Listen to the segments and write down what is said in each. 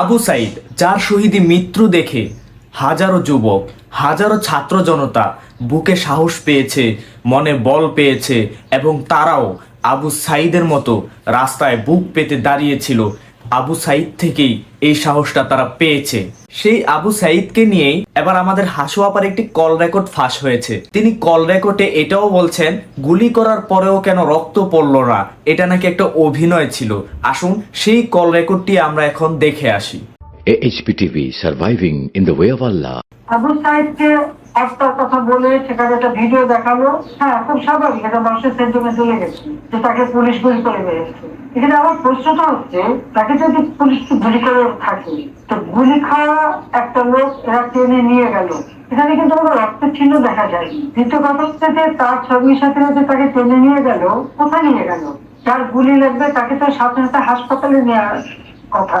আবু সাইদ, যার শহীদি মৃত্যু দেখে হাজারো যুবক, হাজারো ছাত্র জনতা বুকে সাহস পেয়েছে, মনে বল পেয়েছে এবং তারাও আবু সাইদের মতো রাস্তায় বুক পেতে দাঁড়িয়েছিল। আবু সাইদ থেকেই এই সাহসটা তারা পেয়েছে। সেই আবু সাইদকে নিয়েই এবার আমাদের হাসুয়াপার একটি কল রেকর্ড ফাঁস হয়েছে। তিনি কল রেকর্ডে এটাও বলছেন, গুলি করার পরেও কেন রক্ত পড়ল না? এটা নাকি একটা অভিনয় ছিল। আসুন সেই কল রেকর্ডটি আমরা এখন দেখে আসি। AHPTV surviving in the way of Allah. Abu সাইদকে একটা কথা বলে সেখানে একটা ভিডিও দেখাল। হ্যাঁ খুব স্বাভাবিক এটা মানুষের সেন্টিমেন্ট চলে গেছে যে তাকে পুলিশ গুলি করে মেরেছে এখানে আমার প্রশ্নটা হচ্ছে, তাকে যদি পুলিশ গুলি করে থাকে, তো গুলি খাওয়া একটা লোক এরা টেনে নিয়ে গেল। এখানে কিন্তু কোনো রক্তের চিহ্ন দেখা যায়নি। দ্বিতীয় কথা হচ্ছে যে তার ছবির সাথে যে তাকে টেনে নিয়ে গেল, কোথায় নিয়ে গেল? যার গুলি লাগবে তাকে তো সাথে সাথে হাসপাতালে নেওয়ার কথা।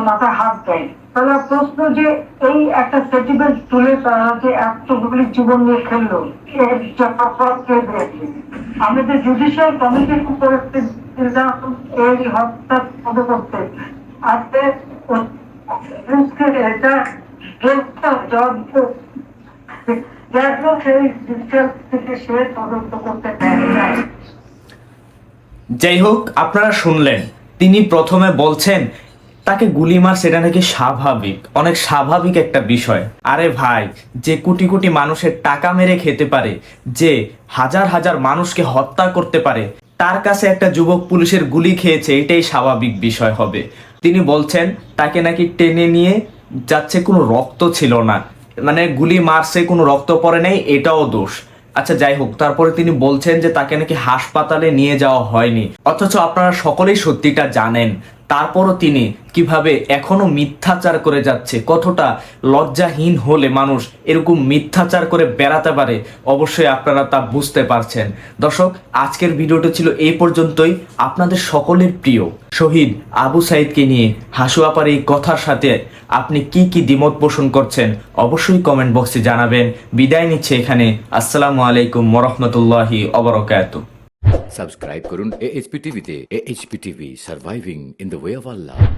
মাথায় হাত দেয়। তাহলে প্রশ্ন যে এই একটা সেন্টিমেন্ট তুলে তারা যে এতগুলি জীবন নিয়ে খেললো। আমাদের জুডিশিয়াল কমিটি করেছে? এই হত্যা পদ করতে আজকে যাই হোক, আপনারা শুনলেন। তিনি প্রথমে বলছেন তাকে গুলি মার সেটা নাকি স্বাভাবিক। অনেক স্বাভাবিক একটা বিষয়। আরে ভাই, যে কোটি কোটি মানুষের টাকা মেরে খেতে পারে, যে হাজার হাজার মানুষকে হত্যা করতে পারে, তার কাছে একটা যুবক পুলিশের গুলি খেয়েছে, এটাই স্বাভাবিক বিষয় হবে। তিনি বলছেন, তাকে নাকি টেনে নিয়ে যাচ্ছে কোনো রক্ত ছিল না। মানে গুলি মারছে, কোনো রক্ত পড়ে নেই, এটাও দোষ। আচ্ছা যাই হোক, তারপরে তিনি বলছেন যে তাকে নাকি হাসপাতালে নিয়ে যাওয়া হয়নি। অথচ আপনারা সকলেই সত্যিটা জানেন। তারপরও তিনি কীভাবে এখনও মিথ্যাচার করে যাচ্ছে, কতটা লজ্জাহীন হলে মানুষ এরকম মিথ্যাচার করে বেড়াতে পারে, অবশ্যই আপনারা তা বুঝতে পারছেন। দর্শক, আজকের ভিডিওটা ছিল এই পর্যন্তই। আপনাদের সকলের প্রিয় শহীদ আবু সাইদকে নিয়ে হাসু আপার এই কথার সাথে আপনি কি কি দ্বিমত পোষণ করছেন, অবশ্যই কমেন্ট বক্সে জানাবেন। বিদায় নিচ্ছে এখানে। আসসালামু আলাইকুম মরহমতুল্লাহি অবরকাত Subscribe করুন AHPTV তে AHPTV surviving in the way of Allah.